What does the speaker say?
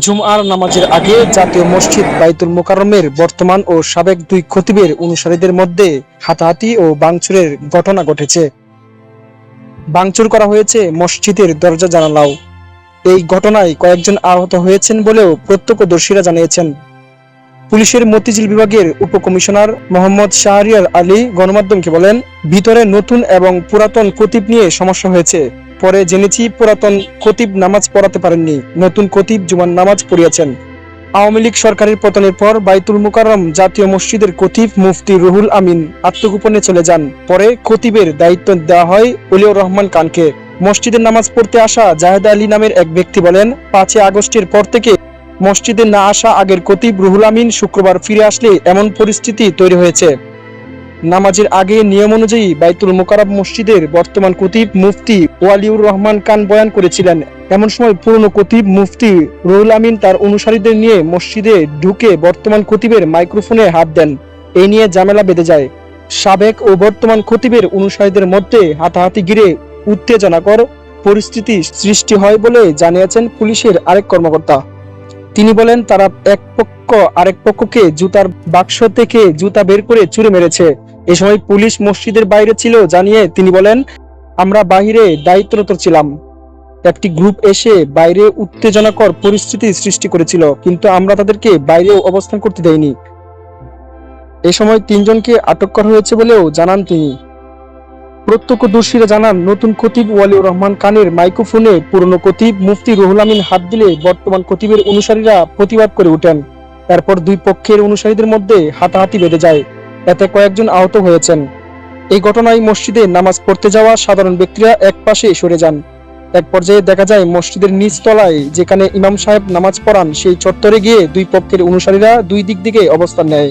জুমআর নামাজের আগে জাতীয় মসজিদ বাইতুল মোকারমের বর্তমান ও সাবেক দুই খতিবের অনুসারীদের মধ্যে হাতাহাতি ও বাংচুরের ঘটনা ঘটেছে। বাংচুর করা হয়েছে মসজিদের দরজা জানালাও। এই ঘটনায় কয়েকজন আহত হয়েছেন বলেও প্রত্যক্ষদর্শীরা জানিয়েছেন। পুলিশের মতিঝিল বিভাগের উপকমিশনার মোহাম্মদ শাহরিয়ার আলী গণমাধ্যমকে বলেন, ভিতরে নতুন এবং পুরাতন কতিব নিয়ে সমস্যা হয়েছে। পরে জেনেছি পুরাতন খতিব নামাজ পড়াতে পারেননি। নতুন খতিব জুমার নামাজ পড়িয়েছেন। আওয়ামী লীগ সরকারের পতনের পর বাইতুল মুকাররম জাতীয় মসজিদের খতিব মুফতি রুহুল আমিন আত্মগোপনে চলে যান। পরে খতিবের দায়িত্ব দেওয়া হয় অলিউর রহমান খানকে। মসজিদের নামাজ পড়তে আসা জাহেদ আলী নামের এক ব্যক্তি বলেন, পাঁচই আগস্টের পর থেকে মসজিদে না আসা আগের কতিব রুহুল আমিন শুক্রবার ফিরে আসলে এমন পরিস্থিতি তৈরি হয়েছে। নামাজের আগে নিয়ম অনুযায়ী বাইতুল মোকারাব মসজিদের বর্তমান কতিব মুফতি ওয়ালিউর রহমান খান বয়ান করেছিলেন। এমন সময় পুরনো কতিব মুফতি রুহুল আমিন তার অনুসারীদের নিয়ে মসজিদে ঢুকে বর্তমান কতিবের মাইক্রোফোনে হাত দেন। এই নিয়ে ঝামেলা বেঁধে যায়। সাবেক ও বর্তমান খতিবের অনুসারীদের মধ্যে হাতাহাতি ঘিরে উত্তেজনাকর পরিস্থিতি সৃষ্টি হয় বলে জানিয়েছেন পুলিশের আরেক কর্মকর্তা। তিনি বলেন, তারা এক পক্ষ, আরেক পক্ষকে জুতার বাক্স থেকে জুতা বের করে চুরে মেরেছে। এ সময় পুলিশ মসজিদের বাইরে ছিল জানিয়ে তিনি বলেন, আমরা বাহিরে দায়িত্বরত ছিলাম। একটি গ্রুপ এসে বাইরে উত্তেজনাকর পরিস্থিতি সৃষ্টি করেছিল, কিন্তু আমরা তাদেরকে বাইরে অবস্থান করতে দেয়নি। এ সময় তিনজনকে আটক করা হয়েছে বলেও জানান তিনি। প্রত্যক্ষদর্শীরা জানান, নতুন খতিব ওয়ালিউর রহমান খানের মাইক্রোফোনে পুরনো খতিব মুফতি রুহুল আমিন হাত দিলে বর্তমান খতিবের অনুসারীরা প্রতিবাদ করে ওঠেন এরপর দুই পক্ষের অনুসারীদের মধ্যে হাতাহাতি বেঁধে যায়। এতে কয়েকজন আহত হয়েছেন। এই ঘটনায় মসজিদে নামাজ পড়তে যাওয়া সাধারণ ব্যক্তিরা এক পাশে সরে যান। এক পর্যায়ে দেখা যায়, মসজিদের নিচ তলায় যেখানে ইমাম সাহেব নামাজ পড়ান, সেই চত্বরে গিয়ে দুই পক্ষের অনুসারীরা দুই দিক দিকে অবস্থান নেয়।